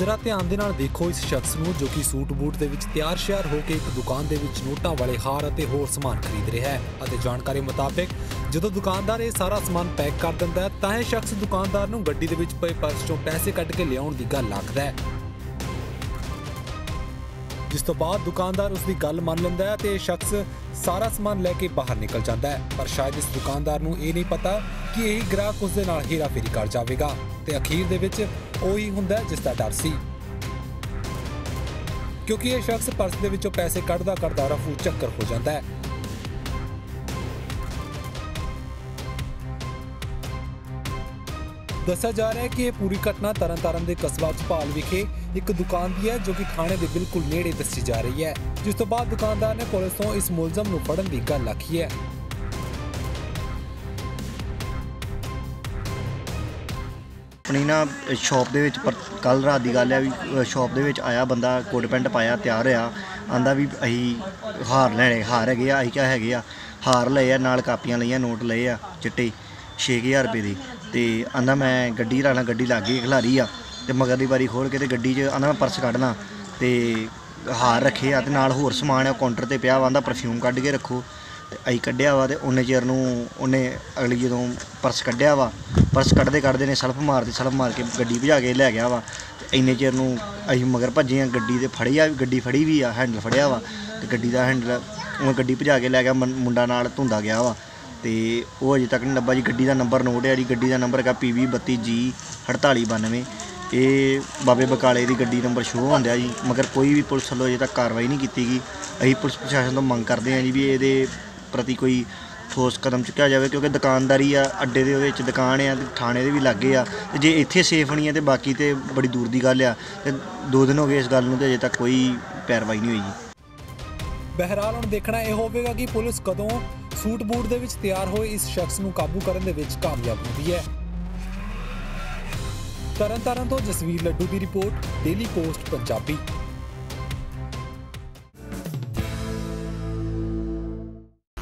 ਜ਼ਰਾ ਧਿਆਨ ਦੇ ਨਾਲ ਦੇਖੋ ਇਸ ਸ਼ਖਸ ਨੂੰ, ਜੋ ਕਿ ਸੂਟ ਬੂਟ ਦੇ ਵਿੱਚ ਤਿਆਰ ਸ਼ਿਆਰ ਹੋ ਕੇ ਇੱਕ ਦੁਕਾਨ ਦੇ ਵਿੱਚ ਨੋਟਾਂ ਵਾਲੇ ਹਾਰ ਅਤੇ ਹੋਰ ਸਮਾਨ ਖਰੀਦ ਰਿਹਾ ਹੈ ਅਤੇ ਜਾਣਕਾਰੀ ਮੁਤਾਬਕ ਜਦੋਂ ਦੁਕਾਨਦਾਰ ਇਹ ਸਾਰਾ ਸਮਾਨ ਪੈਕ ਕਰ ਦਿੰਦਾ ਹੈ, ਤਾਂ ਇਹ ਸ਼ਖਸ ਦੁਕਾਨਦਾਰ ਨੂੰ ਗੱਡੀ ਦੇ ਵਿੱਚ ਪਏ ਪਰਸ ਚੋਂ ਪੈਸੇ ਕੱਢ ਕੇ ਲਿਆਉਣ ਦੀ ਗੱਲ ਆਖਦਾ ਹੈ। ਜਿਸ ਤੋਂ ਬਾਅਦ ਦੁਕਾਨਦਾਰ ਉਸ ਦੀ ਗੱਲ ਮੰਨ ਲੈਂਦਾ ਹੈ ਤੇ ਇਹ ਸ਼ਖਸ ਸਾਰਾ ਸਮਾਨ ਲੈ ਕੇ ਬਾਹਰ ਨਿਕਲ ਜਾਂਦਾ ਹੈ। ਪਰ ਸ਼ਾਇਦ ਇਸ ਦੁਕਾਨਦਾਰ ਨੂੰ ਇਹ ਨਹੀਂ ਪਤਾ ਕਿ ਇਹ ਗ੍ਰਾਹਕ ਉਸ ਦੇ ਨਾਲ ਹੇਰਾਫੇਰੀ ਕਰ ਜਾਵੇਗਾ। ਤੇ ਅਖੀਰ ਦੇ ਵਿੱਚ ਉਹੀ ਹੁੰਦਾ ਜਿਸ ਦਾ ਡਰ ਸੀ। ਕਿਉਂਕਿ ਇਹ ਸ਼ਖਸ ਪਰਸ ਦੇ ਵਿੱਚੋਂ ਪੈਸੇ ਕੱਢਦਾ ਕੱਢਦਾ ਰਫੂ ਚੱਕਰ ਹੋ ਜਾਂਦਾ ਹੈ। ਦੱਸਿਆ ਜਾ ਰਿਹਾ ਹੈ ਕਿ ਇਹ ਪੂਰੀ ਘਟਨਾ ਤਰਨਤਾਰਨ ਦੇ ਕਸਬਾ ਚਪਾਲ ਵਿਖੇ ਇੱਕ ਦੁਕਾਨ ਦੀ ਹੈ, ਜੋ ਕਿ ਥਾਣੇ ਦੇ ਬਿਲਕੁਲ ਨੇੜੇ ਦੱਸੀ ਜਾ ਰਹੀ ਹੈ। ਜਿਸ ਤੋਂ ਬਾਅਦ ਦੁਕਾਨਦਾਰ ਨੇ ਪੁਲਿਸ ਤੋਂ ਇਸ ਮੁਲਜ਼ਮ ਨੂੰ ਫੜਨ ਦੀ ਗੱਲ ਆਖੀ ਹੈ। ਆਪਣੀ ਨਾ ਸ਼ਾਪ ਦੇ ਵਿੱਚ ਕੱਲ ਰਾਤ ਦੀ ਗੱਲ ਹੈ ਵੀ ਸ਼ਾਪ ਦੇ ਵਿੱਚ ਆਇਆ ਬੰਦਾ, ਕੋਟ ਪੈਂਟ ਪਾਇਆ, ਤਿਆਰ ਹੋਇਆ। ਆਂਦਾ ਵੀ ਅਸੀਂ ਹਾਰ ਲੈਣੇ, ਹਾਰ ਹੈਗੇ ਆ, ਅਸੀਂ ਕਿਆ ਹੈਗੇ ਆ? ਹਾਰ ਲਏ ਆ, ਨਾਲ ਕਾਪੀਆਂ ਲਈਆਂ, ਨੋਟ ਲਏ ਆ, ਚਿੱਟੇ 6000 ਰੁਪਏ ਦੇ। ਤੇ ਆਂਦਾ ਮੈਂ ਗੱਡੀ ਰਾਣਾ ਗੱਡੀ ਲੱਗ ਗਈ ਖਿਲਾਰੀ ਆ। ਤੇ ਮਗਰ ਦੀ ਵਾਰੀ ਖੋਲ ਕੇ ਤੇ ਗੱਡੀ 'ਚ ਆਂਦਾ ਮੈਂ ਪਰਸ ਕੱਢਣਾ। ਤੇ ਹਾਰ ਰੱਖੇ ਆ ਤੇ ਨਾਲ ਹੋਰ ਸਮਾਨ ਆ, ਕਾਊਂਟਰ ਤੇ ਪਿਆ ਵਾ, ਆਂਦਾ ਪਰਫਿਊਮ ਕੱਢ ਕੇ ਰੱਖੋ। ਤੇ ਅਸੀਂ ਕੱਢਿਆ ਵਾ ਤੇ ਉਹਨੇ ਚਿਰ ਨੂੰ ਉਹਨੇ ਅਗਲੀ ਜਦੋਂ ਪਰਸ ਕੱਢਿਆ ਵਾ, ਪਰਸ ਕੱਢਦੇ ਕੱਢਦੇ ਨੇ ਸਲਫ ਮਾਰਦੀ ਸਲਫ ਮਾਰ ਕੇ ਗੱਡੀ ਭਜਾ ਕੇ ਲੈ ਗਿਆ ਵਾ। ਤੇ ਇੰਨੇ ਚਿਰ ਨੂੰ ਅਸੀਂ ਮਗਰ ਭੱਜੇ ਆ, ਗੱਡੀ ਤੇ ਫੜੀ ਆ, ਗੱਡੀ ਫੜੀ ਵੀ ਆ ਹੈਂਡਲ ਫੜਿਆ ਵਾ ਤੇ ਗੱਡੀ ਦਾ ਹੈਂਡਲ ਉਹ ਗੱਡੀ ਭਜਾ ਕੇ ਲੈ ਗਿਆ, ਮੰ- ਮੁੰਡਾ ਨਾਲ ਧੁੰਦਾ ਗਿਆ ਵਾ। ਤੇ ਉਹ ਅਜੇ ਤੱਕ ਨਹੀਂ ਲੱਭਾ ਜੀ, ਗੱਡੀ ਦਾ ਨੰਬਰ ਨੋਟ ਹੈ ਜੀ, ਗੱਡੀ ਦਾ ਨੰਬਰ ਹੈਗਾ PV 32G 4892 ਇਹ ਬਾਬੇ ਬਕਾਲੇ ਦੀ ਗੱਡੀ ਨੰਬਰ ਸ਼ੋਅ ਹੁੰਦਿਆ ਜੀ, ਮਗਰ ਕੋਈ ਵੀ ਪੁਲਿਸ ਵੱਲੋਂ ਅਜੇ ਤੱਕ ਕਾਰਵਾਈ ਨਹੀਂ ਕੀਤੀ ਗਈ। ਅਸੀਂ ਪੁਲਿਸ ਪ੍ਰਸ਼ਾਸਨ ਤੋਂ ਮੰਗ ਕਰਦੇ ਹਾਂ ਜੀ ਵੀ ਇਹਦੇ ਪ੍ਰਤੀ ਕੋਈ ਠੋਸ ਕਦਮ ਚੁੱਕਿਆ ਜਾਵੇ, ਕਿਉਂਕਿ ਦੁਕਾਨਦਾਰੀ ਆ, ਅੱਡੇ ਦੇ ਵਿੱਚ ਦੁਕਾਨ ਆ ਤੇ ਥਾਣੇ ਦੇ ਵੀ ਲਾਗੇ ਆ ਤੇ ਜੇ ਇੱਥੇ ਸੇਫ ਨਹੀਂ ਹੈ ਤੇ ਬਾਕੀ ਤੇ ਬੜੀ ਦੂਰ ਦੀ ਗੱਲ ਆ ਤੇ ਦੋ ਦਿਨ ਹੋ ਗਏ ਇਸ ਗੱਲ ਨੂੰ ਤੇ ਅਜੇ ਤੱਕ ਕੋਈ ਪੈਰਵਾਈ ਨਹੀਂ ਹੋਈ ਬਹਿਰਾਲ ਹੁਣ ਦੇਖਣਾ ਇਹ ਹੋਵੇਗਾ ਕਿ ਪੁਲਿਸ ਕਦੋਂ ਸੂਟ ਬੂਟ ਦੇ ਵਿੱਚ ਤਿਆਰ ਹੋਏ ਇਸ ਸ਼ਖਸ ਨੂੰ ਕਾਬੂ ਕਰਨ ਦੇ ਵਿੱਚ ਕਾਮਯਾਬ ਹੁੰਦੀ ਹੈ। ਤਰਨਤਾਰਨ ਤੋਂ ਜਸਵੀਰ ਲੱਡੂ ਦੀ ਰਿਪੋਰਟ, ਡੇਲੀ ਪੋਸਟ, ਪੰਜਾਬੀ।